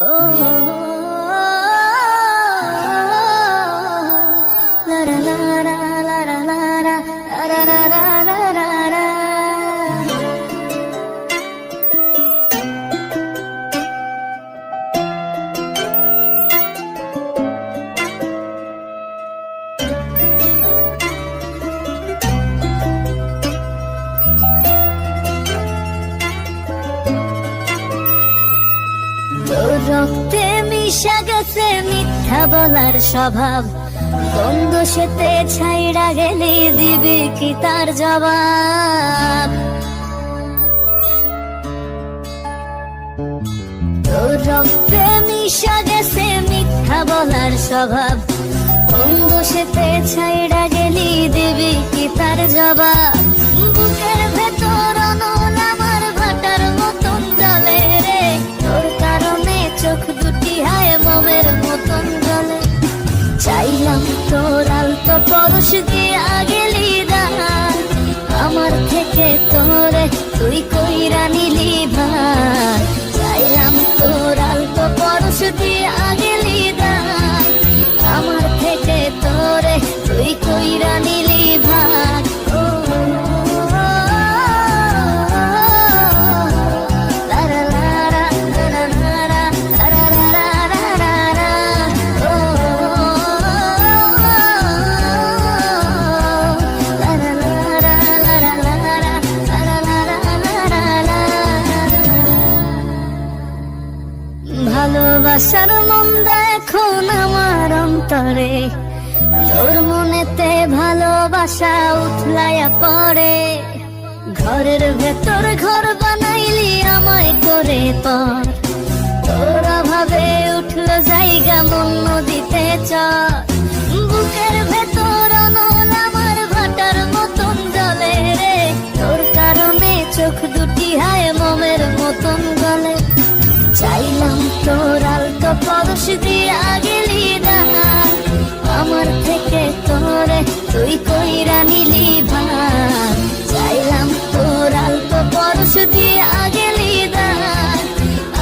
哦，啦啦啦啦啦啦啦啦，啦啦啦。রক্তে মিশা গেছে মিথ্যা বলার স্বভাব। বন্ধ সেতে ছাইড়া গেলে দিবি কি তার জবাব? রক্তে মিশা গেছে মিথ্যা বলার স্বভাব। বন্ধ সেতে ছাইড়া গেলি দিবি কি তার জবাব? হায় মমের মতন জলে চাইলাম তোর আলতো পরশ দিয়া গেলি দান আমার থেকে তোরে তুই কইরা নিলি ভাই চাইলাম তোর আলতো পরশ দিয়ে ভালোবাসার মন্দ এখন আমার অন্তরে। তোর মনেতে ভালোবাসা উঠলাইয়া পড়ে। ঘরের ভেতর ঘর বানাইলি আমায় করে পর। তোর অভাবে উঠল জায়গা মন নদীতে চর। বুকের ভেতর অনল আমার ভাটার মতন জলে রে। তোর কারণে চোখ দুটি হায় মমের মতন গলে। চাইলাম তোর আলতো পরশ দিয়া গেলি না আমার থেকে তোরে তুই কইরা নিলি ভাই চাইলাম তোর আলতো পরশ দিয়া গেলি না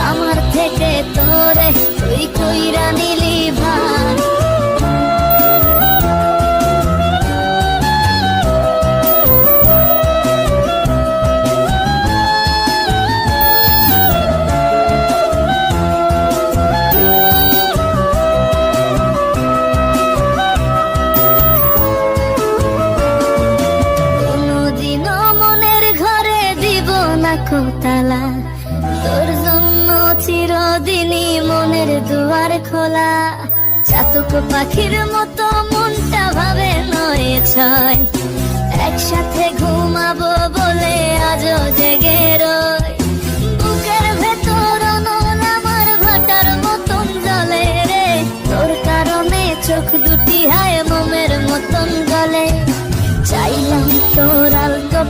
আমার থেকে তোরে, তুই কইরা নিলি না কোতালা তোর জন্য চিরদিনই মনের দুয়ার খোলা। চাতক পাখির মতো মনটা ভাবে নয় ছয়। একসাথে ঘুমাবো বলে আজও জেগে রয় বুকের ভেতর অনল ভাটার মতন জলে রে। তোর কারণে চোখ দুটি হায় মোমের মতন গলে। চাইলাম তোর আলতো